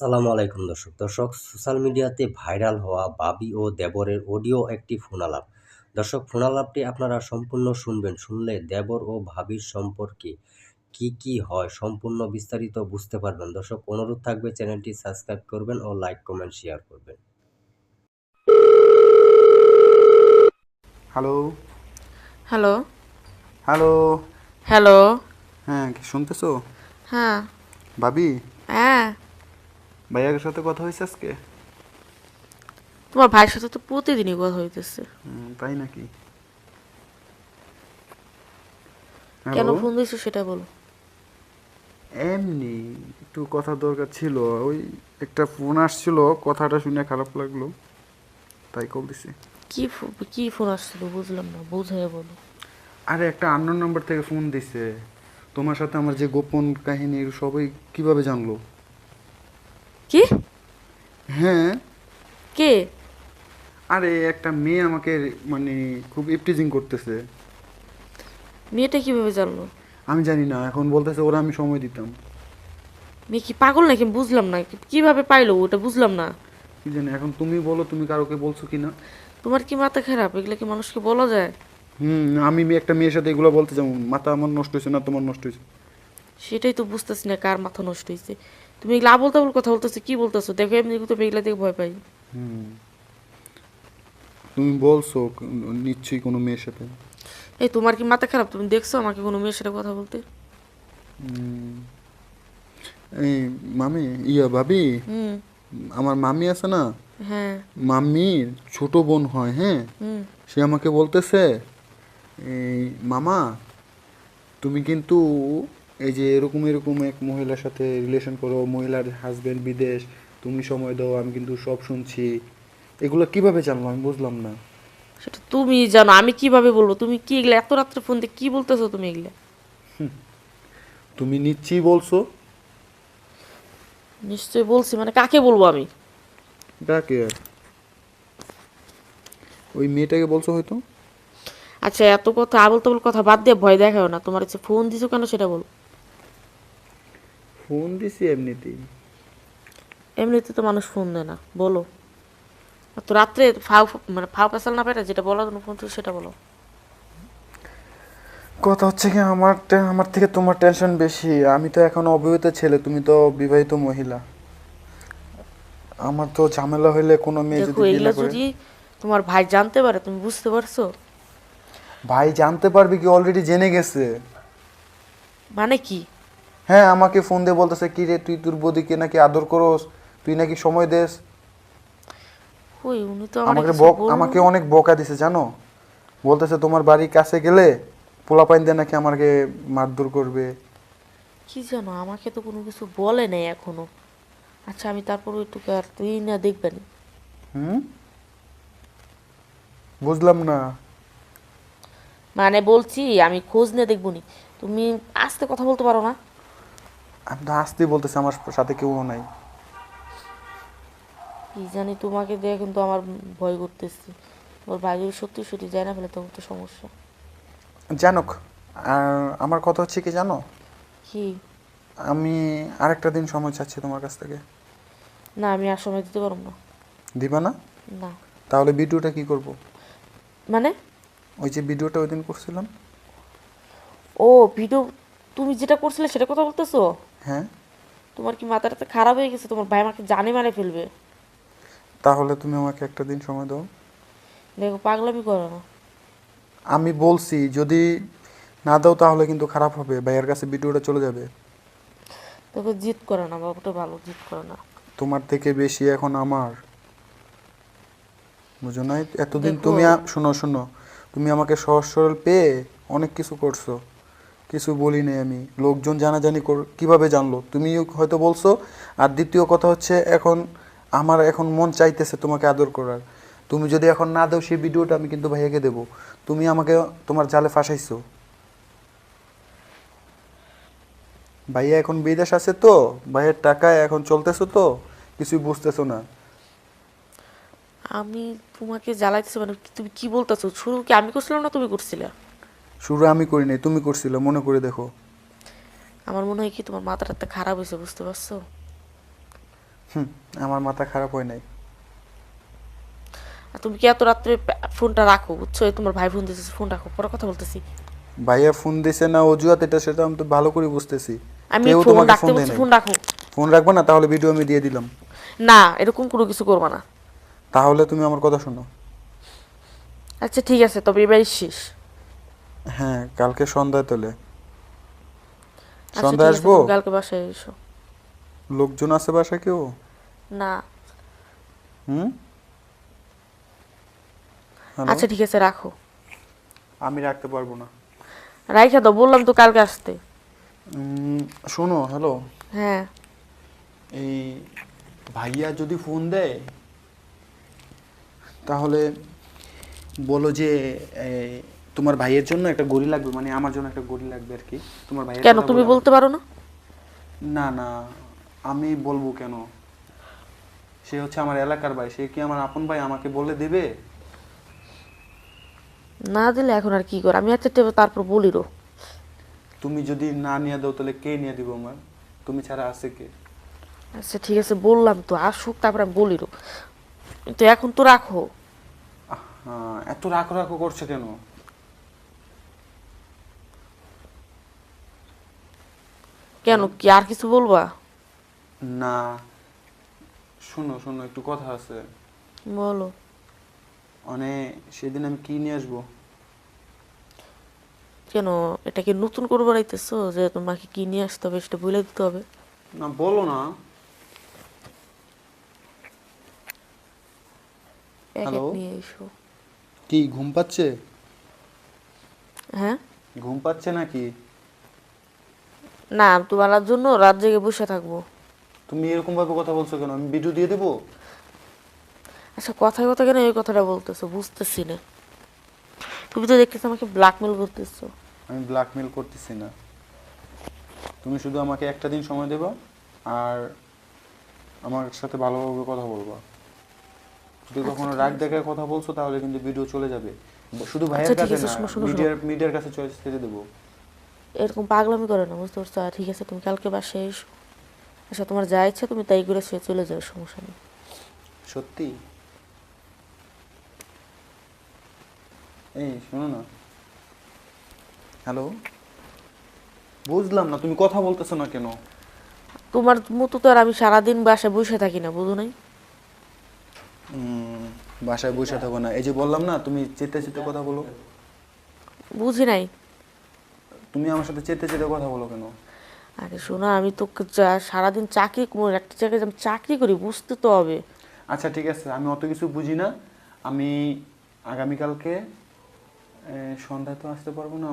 আসসালামু আলাইকুম দর্শক। দর্শক সোশ্যাল মিডিয়াতে ভাইরাল হওয়া বাবি ও দেবরের অডিও একটি ফোনালাপ। দর্শক ফোনালাপটি আপনারা সম্পূর্ণ শুনবেন। শুনলে দেবর ও ভাবির সম্পর্কে কি কি হয় সম্পূর্ণ বিস্তারিত বুঝতে পারবেন। দর্শক অনুরোধ থাকবে চ্যানেলটি সাবস্ক্রাইব করবেন ও লাইক কমেন্ট শেয়ার করবেন। হ্যালো। হ্যালো। হ্যালো। হ্যালো। হ্যাঁ কি শুনতেছো? হ্যাঁ। ভাবি? হ্যাঁ। ভাইয়ার সাথে কথা হয়েছে আজকে? তোমার ভাইয়ের সাথে তো প্রতিদিনই কথা হইতেছে। তাই নাকি? কেন হ্যালো? ফোন দিয়েছ সেটা বলো। এমনি একটু কথা দরকার ছিল ওই একটা ফোন আসছিল কথাটা শুনে খারাপ লাগল তাই কল দিছি। কি কি ফোন আসছিল বুঝলাম না বুঝাই বলো। আরে একটা আননোন নাম্বার থেকে ফোন দিছে। তোমার সাথে আমার যে গোপন কাহিনী সবাই কীভাবে জানলো? কি? হ্যাঁ। কে? আরে একটা মেয়ে আমাকে মানে খুব ইপটিজিং করতেছে। মেয়েটা কীভাবে জানলো? আমি জানি না এখন বলতেছে ওরা আমি সময় দিতাম। মেয়ে কি পাগল নাকি? বুঝলাম না। কীভাবে পাইলো? ওটা বুঝলাম না। কি জানি এখন তুমি বলো তুমি কারোকে বলছো কি না তোমার কি মাথা খারাপ? এগুলো কি মানুষকে বলা যায়? হুম আমি একটা মেয়ের সাথে এগুলো বলতে যাব। মাথা আমার নষ্ট হয়েছে না তোমার নষ্ট হয়েছে? সেটাই তো বুঝতেছি না কার মাথা নষ্ট হয়েছে। তুমি এগুলো আবল তাবল কথা বলতেছো কি বলতেছো? দেখো এমনি তো এগুলা দেখে ভয় পাই। তুমি বলছো নিশ্চয়ই কোনো মেয়ের সাথে। এই তোমার কি মাথা খারাপ? তুমি দেখছ আমাকে কোনো মেয়ের সাথে কথা বলতে? এই মামি ইয়া ভাবি? আমার মামি আছে না? হ্যাঁ। মামির ছোট বোন হয় হ্যাঁ? সে আমাকে বলতেছে এই মামা তুমি কিন্তু এই যে এরকম এরকম এক মহিলার সাথে রিলেশন করো মহিলার হাজব্যান্ড বিদেশ তুমি সময় দাও আমি কিন্তু সব শুনছি। এগুলো কীভাবে জানলো? আমি বুঝলাম না। সেটা তুমি জানো আমি কীভাবে বলব? তুমি কি এগুলা এত রাত্রে ফোন দিয়ে কি বলতেছো তুমি এগুলা? তুমি নিশ্চয়ই বলছো। নিশ্চয়ই বলছি মানে কাকে বলব আমি? ডাকে আর ওই মেয়েটাকে বলছো হয়তো? আচ্ছা এত কথা আবল তাবল কথা বাদ দিয়ে ভয় দেখাও না। তোমার হচ্ছে ফোন দিছো কেন সেটা বলো। ফোন দিছি এমনিতেই। এমনিতে তো মানুষ ফোন দেয় না বলো। তো রাত্রে ফাও মানে ফাও পেশাল না পেটা যেটা জন্য ফোন দিছো সেটা বলো। কথা হচ্ছে কি আমার আমার থেকে তোমার টেনশন বেশি। আমি তো এখন অবিবাহিত ছেলে তুমি তো বিবাহিত মহিলা। আমার তো ঝামেলা হইলে কোনো মেয়ে যদি বিয়ে করে যদি তোমার ভাই জানতে পারে তুমি বুঝতে পারছ? ভাই জানতে পারবে কি অলরেডি জেনে গেছে। মানে কি? হ্যাঁ আমাকে ফোন দিয়ে বলতেছে কি রে তুই তোর বদিকে নাকি আদর করস? তুই নাকি সময় দেস? ওই উনি তো আমাকে আমাকে অনেক বকা দিছে জানো? বলতেছে তোমার বাড়ির কাছে গেলে পোলাপাইন দিয়ে নাকি আমাকে মারধর করবে? কি জানো আমাকে তো কোনো কিছু বলে নাই এখনও। আচ্ছা আমি তারপর একটু আর তুই না দেখবেন হুম? বুঝলাম না। মানে বলছি আমি খোঁজ নিয়ে দেখব নি। তুমি আস্তে কথা বলতে পারো না। আমি তো আসতেই বলতেছে আমার সাথে কেউ নাই। কি জানি তোমাকে দেখে কিন্তু আমার ভয় করতেছি। ওর ভাই সত্যি সত্যি যায় না ফেলে তখন তো সমস্যা। জানুক আর আমার কথা হচ্ছে কি জানো? কি? আমি আরেকটা দিন সময় চাচ্ছি তোমার কাছ থেকে। না আমি আর সময় দিতে পারব না। দিবা না? না। তাহলে ভিডিওটা কি করব? মানে? ওই যে ভিডিওটা ওই দিন করছিলাম। ও ভিডিও তুমি যেটা করছিলে সেটা কথা বলতেছো? হ্যাঁ? তোমার কি মাথাটা তো খারাপ হয়ে গেছে? তোমার ভাই আমাকে জানে মারে ফেলবে। তাহলে তুমি আমাকে একটা দিন সময় দাও। দেখো পাগলামি করো না। আমি বলছি যদি না দাও তাহলে কিন্তু খারাপ হবে। ভাইয়ের কাছে ভিডিওটা চলে যাবে। দেখো জিত করে না বাবুটা ভালো জিত করে না। তোমার থেকে বেশি এখন আমার। বুঝো নাই? এতদিন তুমি শোনো শোনো। তুমি আমাকে সহজ সরল পেয়ে অনেক কিছু করছ। কিছু বলি নাই আমি। লোকজন জানাজানি কীভাবে জানলো? তুমি হয়তো বলছো। আর দ্বিতীয় কথা হচ্ছে, এখন আমার এখন মন চাইতেছে তোমাকে আদর করার। তুমি যদি এখন না দাও সেই ভিডিওটা, আমি কিন্তু ভাইয়াকে দেবো। তুমি আমাকে তোমার জালে ফাঁসাইছো। ভাইয়া এখন বিদেশ আছে তো, ভাইয়ের টাকায় এখন চলতেছো তো, কিছুই বুঝতেছো না। আমি তোমাকে জ্বালাইতেছি মানে তুমি কি বলতেছো? শুরু কি আমি করছিলাম না তুমি করছিলে? শুরু আমি করি নাই তুমি করছিলে মনে করে দেখো। আমার মনে হয় কি তোমার মাথাটা খারাপ হয়েছে বুঝতে পারছ? হুম আমার মাথা খারাপ হয় নাই। আর তুমি কি এত রাত্রে ফোনটা রাখো বুঝছ? এই তোমার ভাই ফোন দিতেছে ফোন রাখো পরে কথা বলতেছি। ভাইয়া ফোন দিছে না অজুহাত এটা সেটা আমি তো ভালো করে বুঝতেছি। আমি কেউ ফোন তোমাকে রাখতে ফোন দেয় বলছি নাই। ফোন রাখো। ফোন রাখব না তাহলে ভিডিও আমি দিয়ে দিলাম। না এরকম কোনো কিছু করবা না। তাহলে তুমি আমার কথা শোনো। আচ্ছা ঠিক আছে তবে এবারই শেষ। হ্যাঁ কালকে সন্ধ্যায় তোলে আচ্ছা, সন্ধ্যায় আসব? কালকে বাসায় এসো। লোকজন আছে বাসায় কেউ? না। হুম? আচ্ছা ঠিক আছে রাখো। আমি রাখতে পারব না। রাইখা দাও বললাম তো কালকে আসতে। শোনো হ্যালো হ্যাঁ। এই ভাইয়া যদি ফোন দেয় তাহলে বলো যে তোমার ভাইয়ের জন্য একটা গড়ি লাগবে মানে আমার জন্য একটা গড়ি লাগবে আর কি। তোমার ভাইয়ের কেন? কথা তুমি বলে- বলতে পারো না? না না আমি বলব কেন? সে হচ্ছে আমার এলাকার ভাই সে কি আমার আপন ভাই আমাকে বলে দেবে? না দিলে এখন আর কি কর? আমি আচ্ছা টেবে তারপর বলিরো তুমি যদি না নিয়ে দাও তাহলে কে নিয়ে দিব আমার? তুমি ছাড়া আছে কে? আচ্ছা ঠিক আছে বললাম তো আসুক তারপর আমি বলিরো তো এখন তো রাখো। হ্যাঁ এত রাখো রাখো করছে কেন? কেন কি আর কিছু বলবা? না শোনো শোনো একটু কথা আছে। বলো। মানে সেদিন আমি কি নিয়ে আসব? কেন এটা কি নতুন করে বাড়াইতেছো যে তোমাকে কি নিয়ে আসতে হবে সেটা বলে দিতে হবে? না বলো না। এক এক Hello? নিয়ে এসো। কি ঘুম পাচ্ছে? হ্যাঁ? ঘুম পাচ্ছে নাকি? না তোমার জন্য রাত জেগে বসে থাকব। তুমি এরকম ভাবে কথা বলছো কেন? আমি ভিডিও দিয়ে দেবো? আচ্ছা কথায় কথা কেন এই কথাটা বলতেছো? বুঝতেছি না। তুমি তো দেখতেছো আমাকে ব্ল্যাকমেল করতেছো। আমি ব্ল্যাকমেল করতেছি না। তুমি শুধু আমাকে একটা দিন সময় দেবা আর আমার সাথে ভালোভাবে কথা বলবা। যদি কখনো রাগ দেখায় কথা বলছো তাহলে কিন্তু ভিডিও চলে যাবে। শুধু ভাইয়ের আচ্ছা, কাছে না। মিডিয়ার মিডিয়ার কাছে চয়েস ছেড়ে দেবো। এরকম পাগলামি করে না বুঝতে পারছ? ঠিক আছে তুমি কালকে বাসায় এসো। আচ্ছা তোমার যা ইচ্ছা তুমি তাই করে সে চলে যাও সমস্যা নেই। সত্যি? এই শোনো না। হ্যালো? বুঝলাম না তুমি কথা বলতেছো না কেন? তোমার মতো তো আর আমি সারাদিন বাসায় বসে থাকি না বুঝো নাই? বাসায় বসে থাকো না। এই যে বললাম না তুমি চেতে চেতে কথা বলো। বুঝি নাই। তুমি আমার সাথে চেতে চেতে কথা বলো কেন? আরে শোনো আমি তো চা- সারাদিন চাকরি করি একটা জায়গায় আমি চাকরি করি বুঝতে তো হবে। আচ্ছা ঠিক আছে আমি অত কিছু বুঝি না। আমি আগামীকালকে এ, সন্ধ্যায় তো আসতে পারব না।